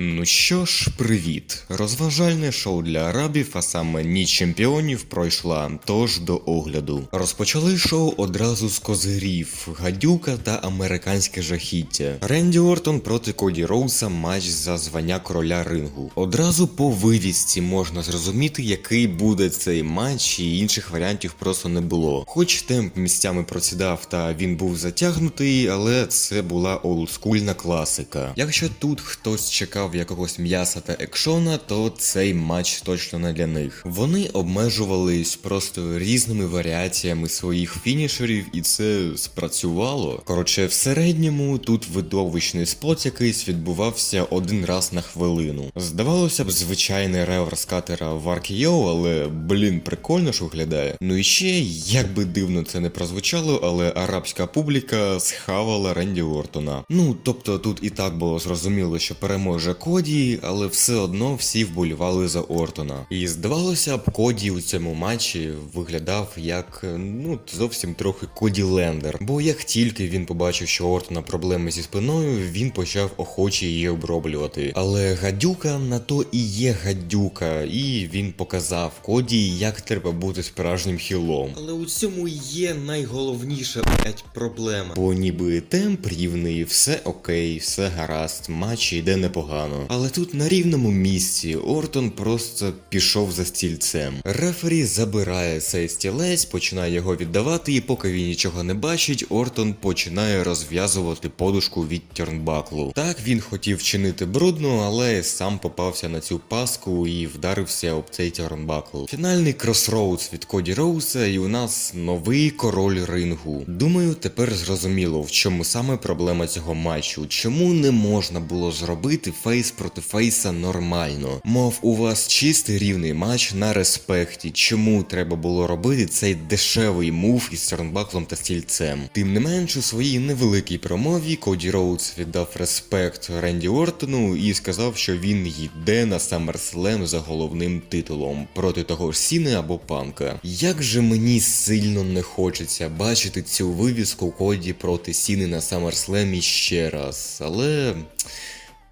Ну що ж, привіт. Розважальне шоу для арабів, а саме ніч чемпіонів пройшла. Тож до огляду. Розпочали шоу одразу з козирів, гадюка та американське жахіття. Ренді Ортон проти Коді Роуса матч за звання короля рингу. Одразу по вивісці можна зрозуміти, який буде цей матч, і інших варіантів просто не було. Хоч темп місцями просідав та він був затягнутий, але це була олдскульна класика. Якщо тут хтось чекав якогось м'яса та екшона, то цей матч точно не для них. Вони обмежувались просто різними варіаціями своїх фінішерів, і це спрацювало. Коротше, в середньому тут видовищний спот якийсь відбувався один раз на хвилину. Здавалося б, звичайний реверс катера в RKO, але блін, прикольно ж виглядає. Ну і ще, як би дивно це не прозвучало, але арабська публіка схавала Ренді Ортона. Ну тобто тут і так було зрозуміло, що переможе Коді, але все одно всі вболівали за Ортона. І здавалося б, Коді у цьому матчі виглядав як ну зовсім трохи Коді Лендер. Бо як тільки він побачив, що Ортона проблеми зі спиною, він почав охоче її оброблювати. Але гадюка на то і є гадюка, і він показав Коді, як треба бути справжнім хілом. Але у цьому є найголовніша блять, проблема. Бо ніби темп рівний, все окей, все гаразд, матч йде непогано. Але тут на рівному місці Ортон просто пішов за стільцем. Рефері забирає цей стілець, починає його віддавати, і поки він нічого не бачить, Ортон починає розв'язувати подушку від тьорнбаклу. Так він хотів чинити брудно, але сам попався на цю паску і вдарився об цей тьорнбакл. Фінальний кросроудс від Коді Роуса, і у нас новий король рингу. Думаю, тепер зрозуміло, в чому саме проблема цього матчу. Чому не можна було зробити фейс проти фейса нормально? Мов у вас чистий рівний матч на респекті. Чому треба було робити цей дешевий мув із Тьорнбаклом та стільцем? Тим не менш, у своїй невеликій промові Коді Роудс віддав респект Ренді Ортону і сказав, що він йде на SummerSlam за головним титулом проти того ж Сіни або Панка. Як же мені сильно не хочеться бачити цю вивіску Коді проти Сіни на SummerSlam ще раз, але.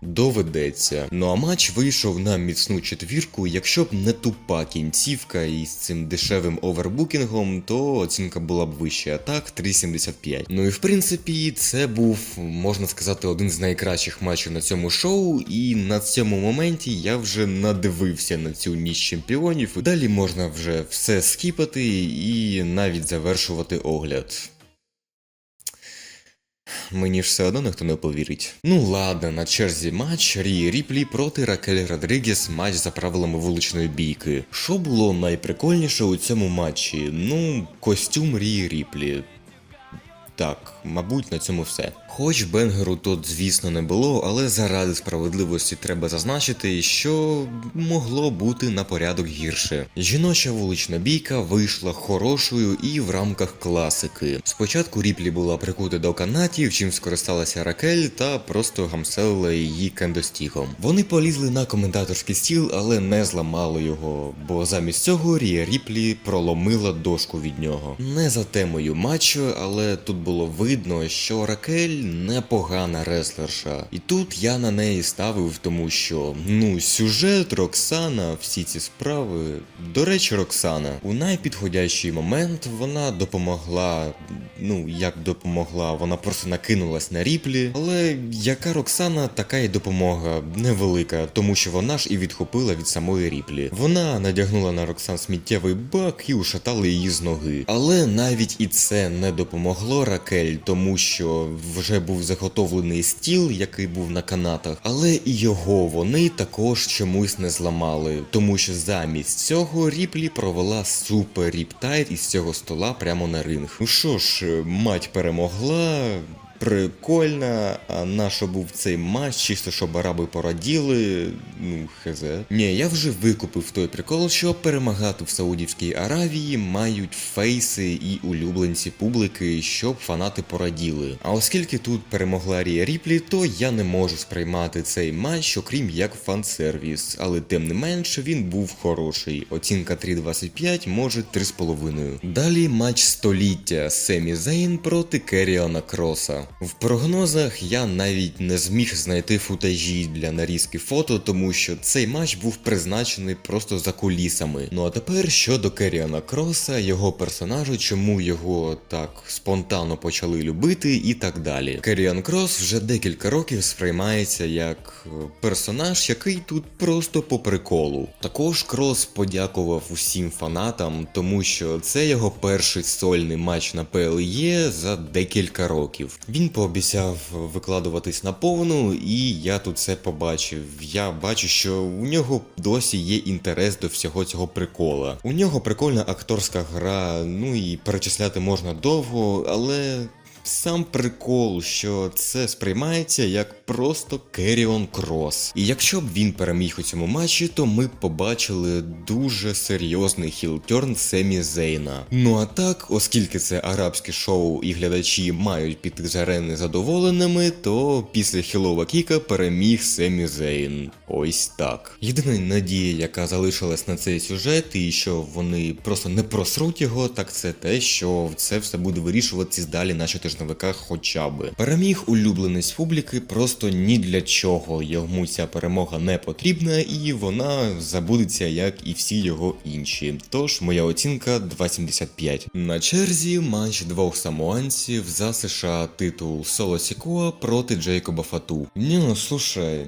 Доведеться. Ну а матч вийшов на міцну четвірку. Якщо б не тупа кінцівка із цим дешевим овербукінгом, то оцінка була б вища. А так 3,75. Ну і в принципі, це був, можна сказати, один з найкращих матчів на цьому шоу. І на цьому моменті я вже надивився на цю ніч чемпіонів. Далі можна вже все скіпати і навіть завершувати огляд. Мені ж все одно ніхто не повірить. Ну ладно, на черзі матч Рі Ріплі проти Ракель Родрігес матч за правилами вуличної бійки. Що було найприкольніше у цьому матчі? Ну, костюм Рі Ріплі. Так, мабуть, на цьому все. Хоч Бенгеру тут, звісно, не було, але заради справедливості треба зазначити, що могло бути на порядок гірше. Жіноча вулична бійка вийшла хорошою і в рамках класики. Спочатку Ріплі була прикута до канатів, чим скористалася Ракель та просто гамселила її кендостігом. Вони полізли на коментаторський стіл, але не зламали його, бо замість цього Рія Ріплі проломила дошку від нього. Не за темою матчу, але тут було видно, що Ракель непогана реслерша. І тут я на неї ставив, тому що ну сюжет, Роксана, всі ці справи. До речі, Роксана, у найпідходящий момент вона допомогла. Ну як допомогла, вона просто накинулась на ріплі. Але яка Роксана, така й допомога невелика, тому що вона ж і відхопила від самої ріплі. Вона надягнула на Роксан сміттєвий бак і ушатала її з ноги. Але навіть і це не допомогло Ракель, тому що вже був заготовлений стіл, який був на канатах, але і його вони також чомусь не зламали, тому що замість цього Ріплі провела супер ріптайт із цього стола прямо на ринг. Ну що ж, мать перемогла. Прикольно, а на що був цей матч, чисто щоб араби пораділи, ну хз. Ні, я вже викупив той прикол, що перемагати в Саудівській Аравії мають фейси і улюбленці публіки, щоб фанати пораділи. А оскільки тут перемогла Рія Ріплі, то я не можу сприймати цей матч, окрім як фан-сервіс, але тим не менше він був хороший. Оцінка 3.25, може 3,5. Далі матч століття Семі Зейн проти Керіона Кроса. В прогнозах я навіть не зміг знайти футажі для нарізки фото, тому що цей матч був призначений просто за кулісами. Ну а тепер щодо Керіана Кроса, його персонажу, чому його так спонтанно почали любити і так далі. Керіан Крос вже декілька років сприймається як е, персонаж, який тут просто по приколу. Також Крос подякував усім фанатам, тому що це його перший сольний матч на PLE за декілька років. Він пообіцяв викладуватись на повну, і я тут це побачив. Я бачу, що у нього досі є інтерес до всього цього прикола. У нього прикольна акторська гра, ну і перечисляти можна довго, але. Сам прикол, що це сприймається як просто Керіон Крос. І якщо б він переміг у цьому матчі, то ми б побачили дуже серйозний хілтерн Семі Зейна. Ну а так, оскільки це арабське шоу і глядачі мають піти з арени задоволеними, то після хілова кіка переміг Семі Зейн. Ось так. Єдина надія, яка залишилась на цей сюжет, і що вони просто не просруть його, так це те, що це все буде вирішуватись далі на щотижневиках хоча би. Переміг улюбленець публіки просто ні для чого. Йому ця перемога не потрібна, і вона забудеться, як і всі його інші. Тож моя оцінка 2,75. На черзі матч двох самоанців за США титул Соло Сікуа проти Джейкоба Фату. Ні, ну слушай.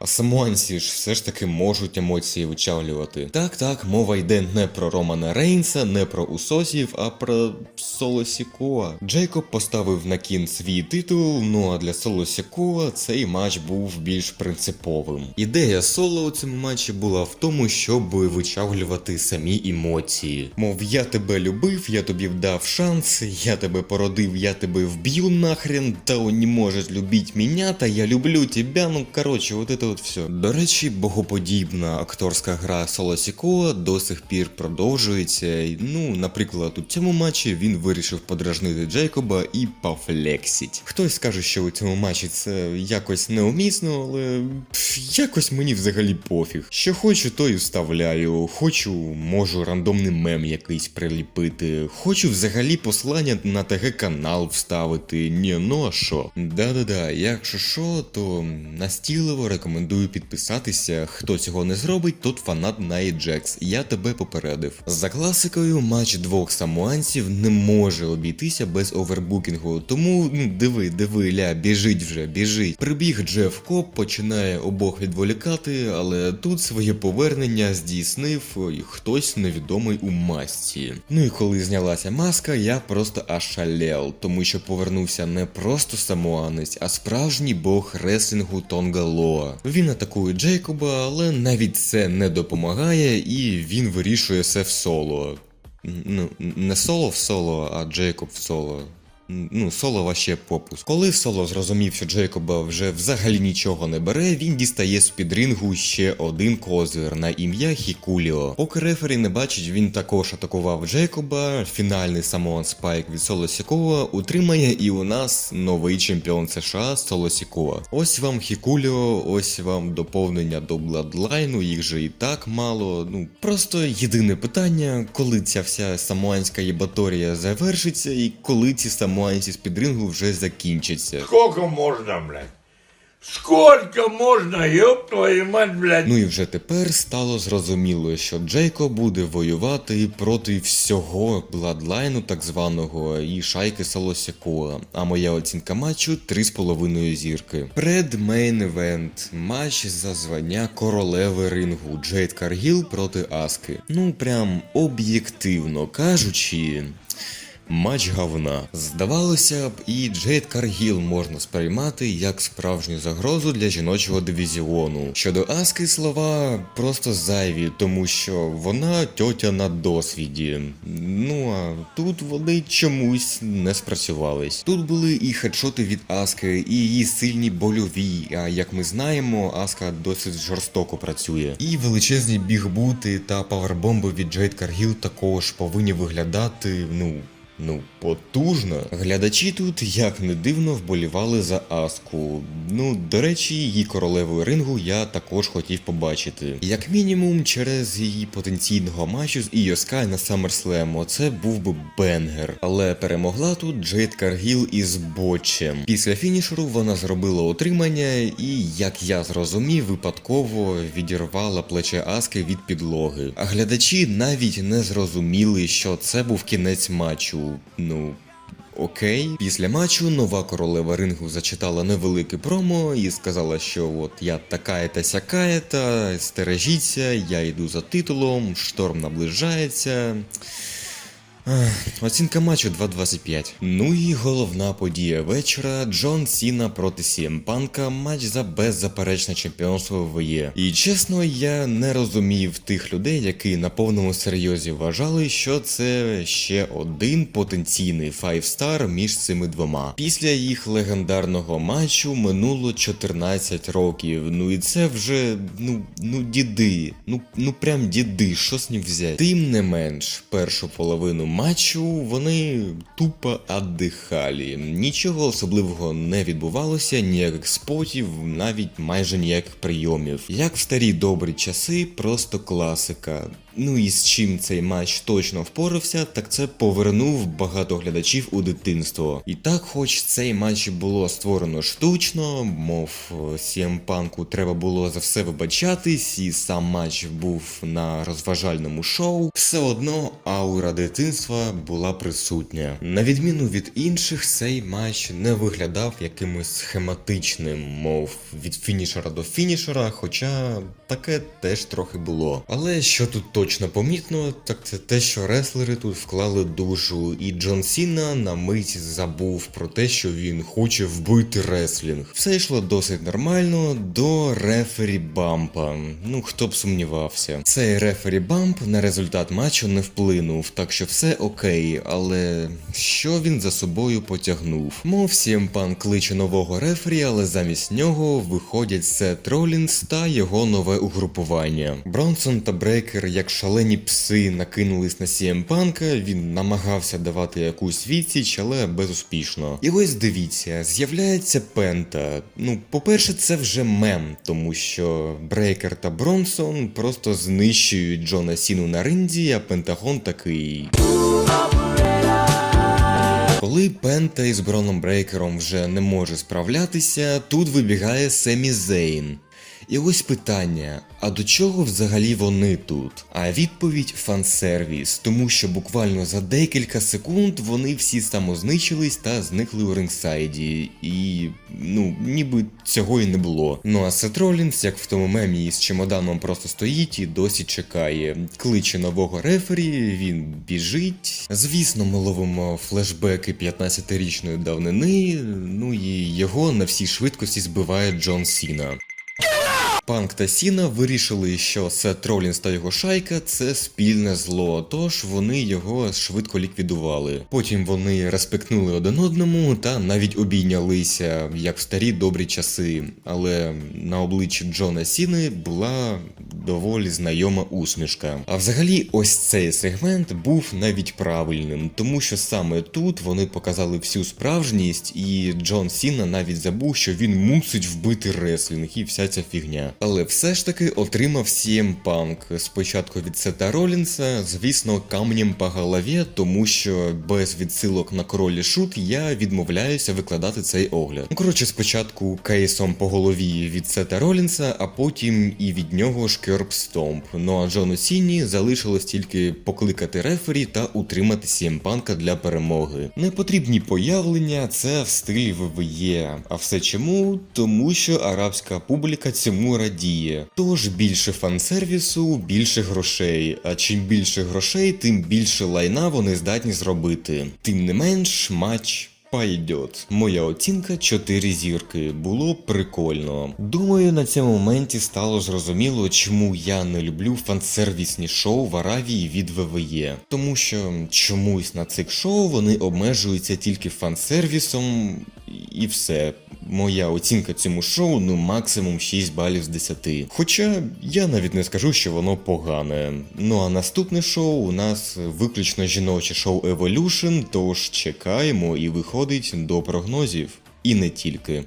А самуанці ж все ж таки можуть емоції вичавлювати. Так, так, мова йде не про Романа Рейнса, не про Усосів, а про Соло Сікоа. Джейкоб поставив на кін свій титул, ну а для Соло Сікоа цей матч був більш принциповим. Ідея соло у цьому матчі була в тому, щоб вичавлювати самі емоції. Мов я тебе любив, я тобі вдав шанс, я тебе породив, я тебе вб'ю нахрен, та он не можеш любить мене, та я люблю тебе. Ну коротше, от это от все. До речі, богоподібна акторська гра Соло Сікоа до сих пір продовжується. Ну, наприклад, у цьому матчі він вирішив подражнити Джейкоба і пофлексить. Хтось скаже, що у цьому матчі це якось неумісно, але пф, якось мені взагалі пофіг. Що хочу, то і вставляю. Хочу, можу рандомний мем якийсь приліпити. Хочу взагалі послання на ТГ канал вставити. Ні, ну а що? Да-да-да, якщо що, то настійливо рекомендую підписатися. Хто цього не зробить, тот фанат Найджекс. Я тебе попередив. За класикою, матч двох самуанців не може обійтися без овербукінгу. Тому ну диви, диви, ля, біжить вже, біжить. Прибіг Джеф Коп, починає обох відволікати, але тут своє повернення здійснив хтось невідомий у масці. Ну і коли знялася маска, я просто ашалел, тому що повернувся не просто самуанець, а справжній бог реслінгу Тонга Лоа. Він атакує Джейкоба, але навіть це не допомагає, і він вирішує все в соло. Ну, не соло в соло, а Джейкоб в соло. Ну, соло ваще попуск. Коли соло зрозумів, що Джейкоба вже взагалі нічого не бере, він дістає з під рингу ще один козир на ім'я Хікуліо. Поки рефері не бачить, він також атакував Джейкоба. Фінальний Самоан Спайк від Соло Сікова утримає і у нас новий чемпіон США Соло Сікова. Ось вам Хікуліо, ось вам доповнення до Бладлайну, їх же і так мало. Ну просто єдине питання, коли ця вся самоанська єбаторія завершиться, і коли ці самоанці з під рингу вже закінчаться. Сколько можно, блядь? Сколько можно, ёб твою мать, блядь? Ну і вже тепер стало зрозуміло, що Джейко буде воювати проти всього бладлайну так званого і шайки Солосякоа. А моя оцінка матчу 3,5 зірки. Предмейн евент. Матч за звання королеви рингу Джейд Каргіл проти Аски. Ну прям об'єктивно кажучи. Матч говна. Здавалося б, і Джейд Каргіл можна сприймати як справжню загрозу для жіночого дивізіону. Щодо Аски слова просто зайві, тому що вона тьотя на досвіді. Ну а тут вони чомусь не спрацювались. Тут були і хедшоти від Аски, і її сильні больові. А як ми знаємо, Аска досить жорстоко працює. І величезні бігбути та павербомби від Джейд Каргіл також повинні виглядати, ну Ну, потужно. Глядачі тут, як не дивно, вболівали за Аску. Ну, до речі, її королевою рингу я також хотів побачити. Як мінімум, через її потенційного матчу з Sky на SummerSlam. Оце був би бенгер. Але перемогла тут Джейд Каргіл із Ботчем. Після фінішеру вона зробила отримання і, як я зрозумів, випадково відірвала плече Аски від підлоги. А глядачі навіть не зрозуміли, що це був кінець матчу. Ну. Окей, після матчу нова королева рингу зачитала невелике промо і сказала, що от я така та сяка та стережіться, я йду за титулом, шторм наближається. Оцінка матчу 2.25. Ну і головна подія вечора: Джон Сіна проти CM Панка, матч за беззаперечне чемпіонство ВВЕ. І чесно, я не розумів тих людей, які на повному серйозі вважали, що це ще один потенційний файвстар між цими двома. Після їх легендарного матчу минуло 14 років. Ну і це вже ну, ну діди. Ну, ну прям діди, що з ним взяти. Тим не менш, першу половину матчу вони тупо аддихалі. Нічого особливого не відбувалося, ніяких спотів, навіть майже ніяких прийомів. Як в старі добрі часи, просто класика. Ну і з чим цей матч точно впорався, так це повернув багато глядачів у дитинство. І так, хоч цей матч було створено штучно, мов CM Панку треба було за все вибачатись, і сам матч був на розважальному шоу, все одно аура дитинства була присутня. На відміну від інших, цей матч не виглядав якимось схематичним, мов від фінішера до фінішера, хоча таке теж трохи було. Але що тут точно помітно, так це те, що реслери тут вклали душу, і Джон Сіна на мить забув про те, що він хоче вбити реслінг. Все йшло досить нормально до рефері бампа. Ну хто б сумнівався. Цей рефері бамп на результат матчу не вплинув, так що все окей, але що він за собою потягнув? Мов CM Punk кличе нового рефері, але замість нього виходять Сет Ролінс та його нове угрупування. Бронсон та Брейкер, як шалені пси, накинулись на CM Punk, він намагався давати якусь відсіч, але безуспішно. І ось дивіться, з'являється Пента. Ну, по-перше, це вже мем, тому що Брейкер та Бронсон просто знищують Джона Сіну на ринзі, а Пентагон такий. Коли Пента із Броном Брейкером вже не може справлятися, тут вибігає Семі Зейн. І ось питання: а до чого взагалі вони тут? А відповідь фансервіс, тому що буквально за декілька секунд вони всі самознищились та зникли у рингсайді. І ну, ніби цього і не було. Ну а Сет Ролінс, як в тому мемі із чемоданом просто стоїть і досі чекає. Кличе нового рефері, він біжить. Звісно, ми ловимо флешбеки 15-річної давнини, ну і його на всій швидкості збиває Джон Сіна. Панк та Сіна вирішили, що Сет Ролінс та його шайка це спільне зло, тож вони його швидко ліквідували. Потім вони респектнули один одному та навіть обійнялися, як в старі добрі часи. Але на обличчі Джона Сіни була доволі знайома усмішка. А взагалі, ось цей сегмент був навіть правильним, тому що саме тут вони показали всю справжність, і Джон Сіна навіть забув, що він мусить вбити реслінг і вся ця фігня. Але все ж таки отримав CM Punk спочатку від Сета Ролінса, звісно, камнем по голові, тому що без відсилок на королі шут я відмовляюся викладати цей огляд. Ну, коротше, спочатку кейсом по голові від Сета Ролінса, а потім і від нього ж Керб Стомп. Ну а Джону Сіні залишилось тільки покликати рефері та утримати CM Панка для перемоги. Непотрібні появлення це в стилі ВВЕ. А все чому? Тому що арабська публіка цьому радіє. Тож більше фансервісу, більше грошей. А чим більше грошей, тим більше лайна вони здатні зробити. Тим не менш, матч. Пойдет. Моя оцінка 4 зірки. Було прикольно. Думаю, на цьому моменті стало зрозуміло, чому я не люблю фансервісні шоу в Аравії від ВВЕ. Тому що чомусь на цих шоу вони обмежуються тільки фансервісом і все. Моя оцінка цьому шоу ну максимум 6 балів з 10. Хоча я навіть не скажу, що воно погане. Ну а наступне шоу у нас виключно жіноче шоу Evolution, тож чекаємо і виходить до прогнозів. І не тільки.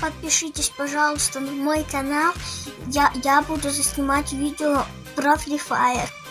Подпишитесь, пожалуйста, на мой канал. Я, я буду заснимать видео про Free Fire.